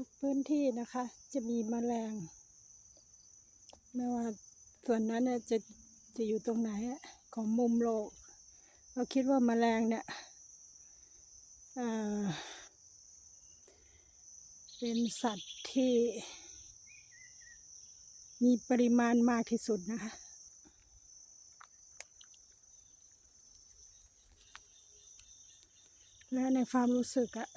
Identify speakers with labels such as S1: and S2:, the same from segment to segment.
S1: ุกพื้นที่นะคะ จะมีแมลง ไม่ว่าส่วนนั้นจะจะอยู่ตรงไหนของมุมโลก เราคิดว่าแมลงเนี่ยเอ่อเป็นสัตว์ที่มีปริมาณมากที่สุดนะคะและในความรู้สึกอะ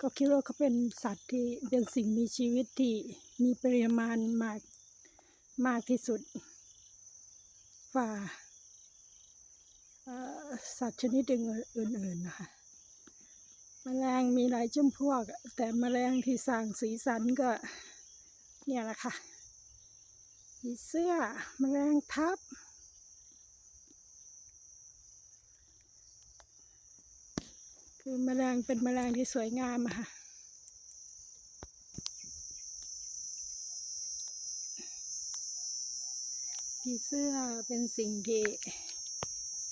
S1: ก็คิดว่าเขาเป็นสัตว์ที่เป็นสิ่งมีชีวิตที่มีปริมาณมากมากที่สุดกว่าสัตว์ชนิดอื่นๆนะคะแมลงมีหลายจำพวก แต่แมลงที่สร้างสีสันก็ เนี่ยแหละค่ะผีเสื้อแมลงทับ คือแมลงเป็นแมลงที่สวยงามอะค่ะผีเสื้อเป็นสิ่งที่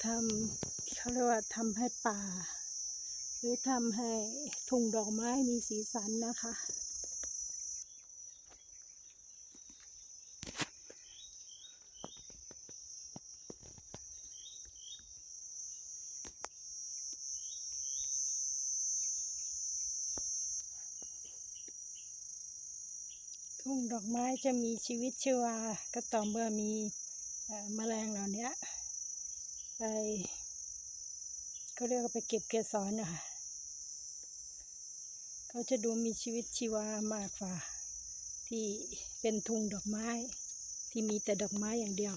S1: ทำเขาเรียกว่าทำให้ป่า หรือทำให้ทุ่งดอกไม้มีสีสันนะคะ ทุ่งดอกไม้จะมีชีวิตชีวาก็ต่อเมื่อมีอ่อแมลงเหล่านี้ไปเขาเรียกว่าไปเก็บเกสรนะคะเขาจะดูมีชีวิตชีวามากกว่า ที่เป็นทุ่งดอกไม้ที่มีแต่ดอกไม้อย่างเดียว